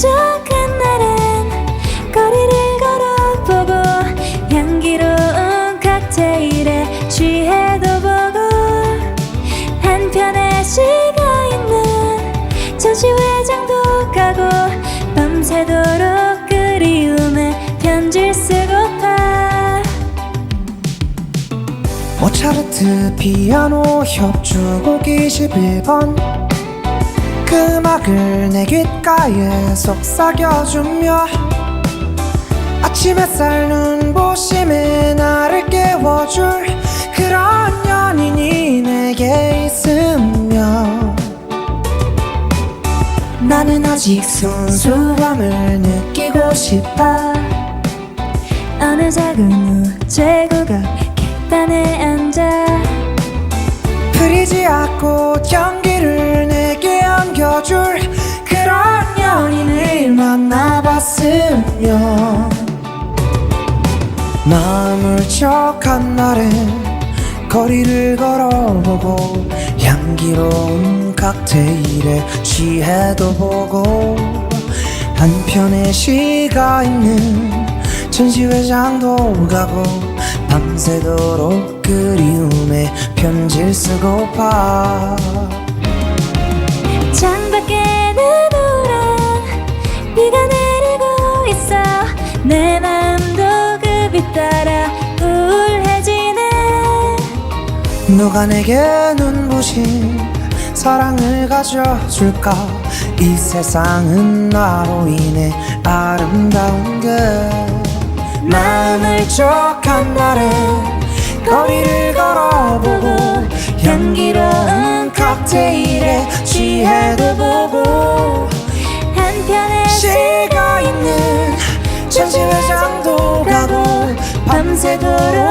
부족한 날엔 거리를 걸어보고 향기로운 칵테일에 취해도 보고 한편의 시가 있는 전시회장도 가고 밤새도록 그리움에 편지 쓰고파 모차르트 피아노 협주곡 21번. 그 음악을 내 귓가에 속삭여주며 아침 햇살 눈부심에 나를 깨워줄 그런 연인이 내게 있으면 나는 아직 순수함을 느끼고 싶어. 어느 작은 우체국가 계단에 앉아. 흐리지 않고 내게 안겨줄 그런 연인을 만나봤으면. 마음을 쩍한 날에 거리를 걸어보고 향기로운 칵테일에 취해도 보고 한편의 시가 있는 전시회장도 가고 밤새도록 그리움에 편지를 쓰고파 누가 내게 눈부신 사랑을 가져줄까? 이 세상은 나로 인해 아름다운 게 마음을 쩍한 날에 거리를 걸어보고 향기로운 칵테일에 취해도 보고 한편의 시가 있는 전시회장도 가고 밤새도록